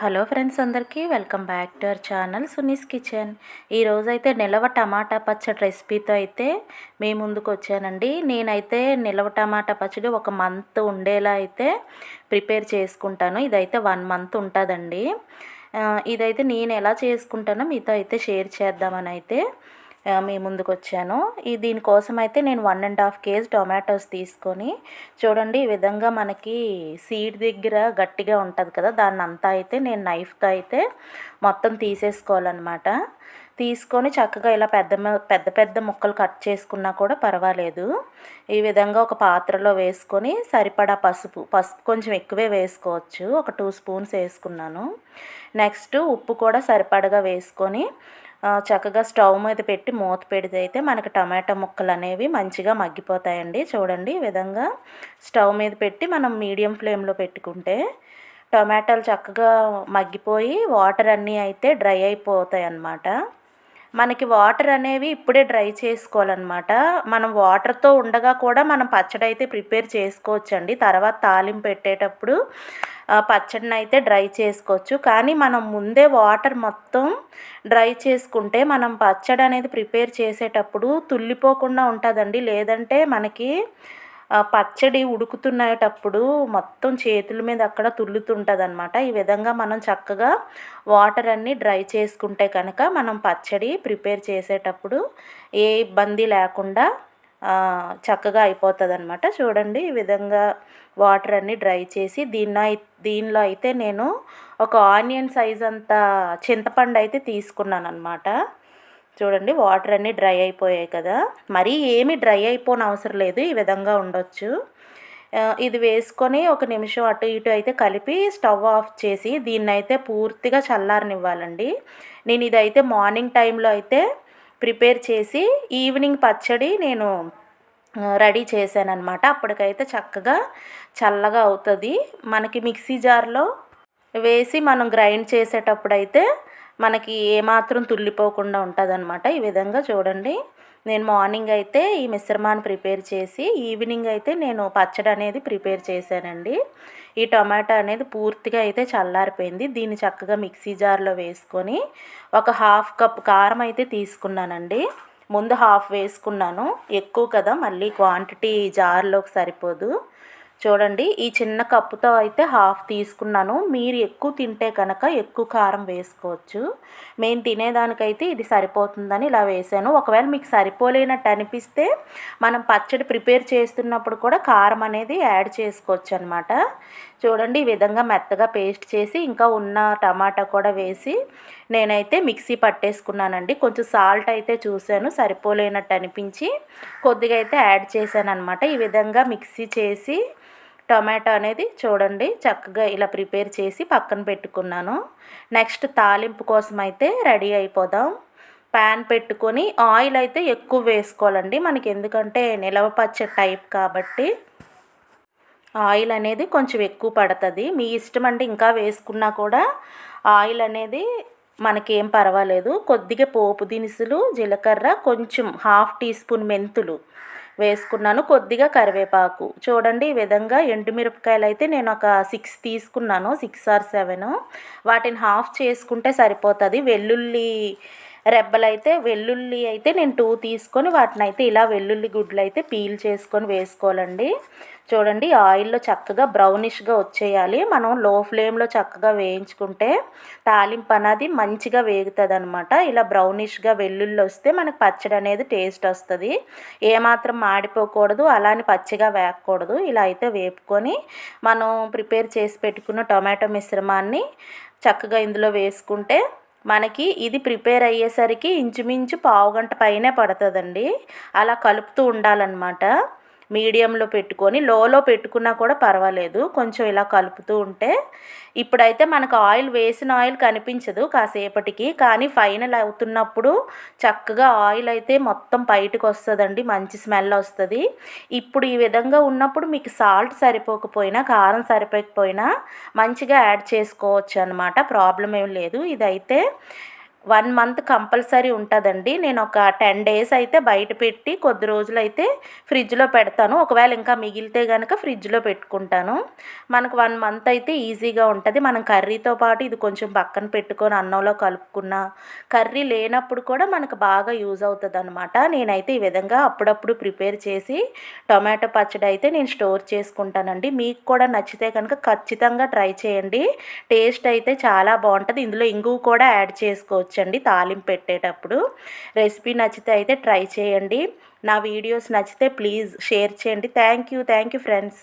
Hello friends అందరికీ welcome back to our channel Suni's kitchen. ఈరోజు అయితే నిలవ టమాటా పచ్చడి రెసిపీతో అయితే మీ ముందుకు వచ్చానండి. నేనైతే నిలవ టమాటా పచ్చడి ఒక మంత్ ఉండేలా అయితే ప్రిపేర్ చేసుకుంటాను. ఇదైతే వన్ మంత్ ఉంటుందండి. ఇదైతే నేను ఎలా చేసుకుంటానో మీతో అయితే షేర్ చేద్దామని అయితే మీ ముందుకు వచ్చాను ఈ దీనికోసం అయితే నేను one and half KG tomatoes తీసుకొని చూడండి ఈ విధంగా మనకి సీడ్ దగ్గర గట్టిగా ఉంటుంది కదా దాన్ని అంతా అయితే నేను నైఫ్తో అయితే మొత్తం తీసేసుకోవాలన్నమాట. తీసుకొని చక్కగా ఇలా పెద్ద పెద్ద పెద్ద ముక్కలు కట్ చేసుకున్నా కూడా పర్వాలేదు. ఈ విధంగా ఒక పాత్రలో వేసుకొని సరిపడా పసుపు పసుపు కొంచెం ఎక్కువే వేసుకోవచ్చు. ఒక టూ స్పూన్స్ వేసుకున్నాను. నెక్స్ట్ ఉప్పు కూడా సరిపడగా వేసుకొని చక్కగా స్టవ్ మీద పెట్టి మూత పెడితే అయితే మనకి టమాటా ముక్కలు అనేవి మంచిగా మగ్గిపోతాయండి. చూడండి ఈ విధంగా స్టవ్ మీద పెట్టి మనం మీడియం ఫ్లేమ్లో పెట్టుకుంటే టొమాటోలు చక్కగా మగ్గిపోయి వాటర్ అన్నీ అయితే డ్రై అయిపోతాయి అన్నమాట మనకి వాటర్ అనేవి ఇప్పుడే డ్రై చేసుకోవాలన్నమాట. మనం వాటర్తో ఉండగా కూడా మనం పచ్చడి అయితే ప్రిపేర్ చేసుకోవచ్చండి. తర్వాత తాలింపు పెట్టేటప్పుడు పచ్చడిని అయితే డ్రై చేసుకోవచ్చు. కానీ మనం ముందే వాటర్ మొత్తం డ్రై చేసుకుంటే మనం పచ్చడి అనేది ప్రిపేర్ చేసేటప్పుడు తుల్లిపోకుండా ఉంటుందండి. లేదంటే మనకి పచ్చడి ఉడుకుతున్నేటప్పుడు మొత్తం చేతుల మీద అక్కడ తుల్లుతుంటుంది అనమాట ఈ విధంగా మనం చక్కగా వాటర్ అన్నీ డ్రై చేసుకుంటే కనుక మనం పచ్చడి ప్రిపేర్ చేసేటప్పుడు ఏ ఇబ్బంది లేకుండా చక్కగా అయిపోతుంది అనమాట చూడండి ఈ విధంగా వాటర్ అన్నీ డ్రై చేసి దీన్ని దీనిలో అయితే నేను ఒక ఆనియన్ సైజ్ అంత చింతపండు అయితే తీసుకున్నాను అనమాట చూడండి వాటర్ అన్నీ డ్రై అయిపోయాయి కదా. మరీ ఏమి డ్రై అయిపోని అవసరం లేదు ఈ విధంగా ఉండొచ్చు. ఇది వేసుకొని ఒక నిమిషం అటు ఇటు అయితే కలిపి స్టవ్ ఆఫ్ చేసి దీన్ని అయితే పూర్తిగా చల్లారనివ్వాలండి. నేను ఇదైతే మార్నింగ్ టైంలో అయితే ప్రిపేర్ చేసి ఈవినింగ్ పచ్చడి నేను రెడీ చేశాను అనమాట అప్పటికైతే చక్కగా చల్లగా అవుతుంది. మనకి మిక్సీ జార్లో వేసి మనం గ్రైండ్ చేసేటప్పుడైతే మనకి ఏమాత్రం తుల్లిపోకుండా ఉంటుంది అనమాట ఈ విధంగా చూడండి. నేను మార్నింగ్ అయితే ఈ మిశ్రమాన్ని ప్రిపేర్ చేసి ఈవినింగ్ అయితే నేను పచ్చడి అనేది ప్రిపేర్ చేశానండి. ఈ టమాటా అనేది పూర్తిగా అయితే చల్లారిపోయింది. దీన్ని చక్కగా మిక్సీ జార్లో వేసుకొని ఒక హాఫ్ కప్ కారం అయితే తీసుకున్నానండి. ముందు హాఫ్ వేసుకున్నాను. ఎక్కువ కదా మళ్ళీ క్వాంటిటీ జార్లోకి సరిపోదు. చూడండి ఈ చిన్న కప్పుతో అయితే హాఫ్ తీసుకున్నాను. మీరు ఎక్కువ తింటే కనుక ఎక్కువ కారం వేసుకోవచ్చు. మేము తినేదానికైతే ఇది సరిపోతుందని ఇలా వేసాను. ఒకవేళ మీకు సరిపోలేనట్టు అనిపిస్తే మనం పచ్చడి ప్రిపేర్ చేస్తున్నప్పుడు కూడా కారం అనేది యాడ్ చేసుకోవచ్చు అనమాట చూడండి ఈ విధంగా మెత్తగా పేస్ట్ చేసి ఇంకా ఉన్న టమాటా కూడా వేసి నేనైతే మిక్సీ పట్టేసుకున్నానండి. కొంచెం సాల్ట్ అయితే చూశాను సరిపోలేనట్టు అనిపించి కొద్దిగా అయితే యాడ్ చేశాను అనమాట ఈ విధంగా మిక్సీ చేసి టొమాటో అనేది చూడండి చక్కగా ఇలా ప్రిపేర్ చేసి పక్కన పెట్టుకున్నాను. నెక్స్ట్ తాలింపు కోసం అయితే రెడీ అయిపోదాం. ప్యాన్ పెట్టుకొని ఆయిల్ అయితే ఎక్కువ వేసుకోవాలండి. మనకి ఎందుకంటే నిలవ పచ్చ టైప్ కాబట్టి ఆయిల్ అనేది కొంచెం ఎక్కువ పడుతుంది. మీ ఇష్టం అంటే ఇంకా వేసుకున్నా కూడా ఆయిల్ అనేది మనకేం పర్వాలేదు. కొద్దిగా పోపు దినుసులు జీలకర్ర కొంచెం హాఫ్ టీ స్పూన్ మెంతులు వేసుకున్నాను. కొద్దిగా కరివేపాకు. చూడండి ఈ విధంగా ఎండుమిరపకాయలు అయితే నేను ఒక సిక్స్ తీసుకున్నాను. సిక్స్ ఆర్ సెవెన్ వాటిని హాఫ్ చేసుకుంటే సరిపోతుంది. వెల్లుల్లి రెబ్బలైతే వెల్లుల్లి అయితే నేను టూ తీసుకొని వాటిని అయితే ఇలా వెల్లుల్లి గుడ్లు అయితే పీల్ చేసుకొని వేసుకోవాలండి. చూడండి ఆయిల్లో చక్కగా బ్రౌనిష్గా వచ్చేయాలి. మనం లో ఫ్లేమ్లో చక్కగా వేయించుకుంటే తాలింపు అనేది మంచిగా వేగుతుంది అనమాట ఇలా బ్రౌనిష్గా వెల్లుల్లి వస్తే మనకు పచ్చడి అనేది టేస్ట్ వస్తుంది. ఏమాత్రం మాడిపోకూడదు అలానే పచ్చిగా వేయకూడదు ఇలా అయితే వేపుకొని మనం ప్రిపేర్ చేసి పెట్టుకున్న టొమాటో మిశ్రమాన్ని చక్కగా ఇందులో వేసుకుంటే మనకి ఇది ప్రిపేర్ అయ్యేసరికి ఇంచుమించు పావు గంట పైనే పడుతుందండి. అలా కలుపుతూ ఉండాలన్నమాట. మీడియంలో పెట్టుకొని లోలో పెట్టుకున్నా కూడా పర్వాలేదు. కొంచెం ఇలా కలుపుతూ ఉంటే ఇప్పుడైతే మనకు ఆయిల్ వేసిన ఆయిల్ కనిపించదు కాసేపటికి. కానీ ఫైనల్ అవుతున్నప్పుడు చక్కగా ఆయిల్ అయితే మొత్తం బయటకు వస్తుందండి. మంచి స్మెల్ వస్తుంది. ఇప్పుడు ఈ విధంగా ఉన్నప్పుడు మీకు సాల్ట్ సరిపోకపోయినా కారం సరిపోకపోయినా మంచిగా యాడ్ చేసుకోవచ్చు అనమాట ప్రాబ్లం ఏం లేదు. ఇదైతే వన్ మంత్ కంపల్సరీ ఉంటుందండి. నేను ఒక టెన్ డేస్ అయితే బయట పెట్టి కొద్ది రోజులు అయితే ఫ్రిడ్జ్లో పెడతాను. ఒకవేళ ఇంకా మిగిలితే కనుక ఫ్రిడ్జ్లో పెట్టుకుంటాను. మనకు వన్ మంత్ అయితే ఈజీగా ఉంటుంది. మనం కర్రీతో పాటు ఇది కొంచెం పక్కన పెట్టుకొని అన్నంలో కలుపుకున్న కర్రీ లేనప్పుడు కూడా మనకు బాగా యూజ్ అవుతుంది అనమాట నేనైతే ఈ విధంగా అప్పుడప్పుడు ప్రిపేర్ చేసి టొమాటో పచ్చడి అయితే నేను స్టోర్ చేసుకుంటానండి. మీకు కూడా నచ్చితే కనుక ఖచ్చితంగా ట్రై చేయండి. టేస్ట్ అయితే చాలా బాగుంటుంది. ఇందులో ఇంగువ కూడా యాడ్ చేసుకోవచ్చు. అండి తాలింపు పెట్టేటప్పుడు. రెసిపీ నచ్చితే అయితే ట్రై చేయండి. నా వీడియోస్ నచ్చితే ప్లీజ్ షేర్ చేయండి. Thank you thank you friends.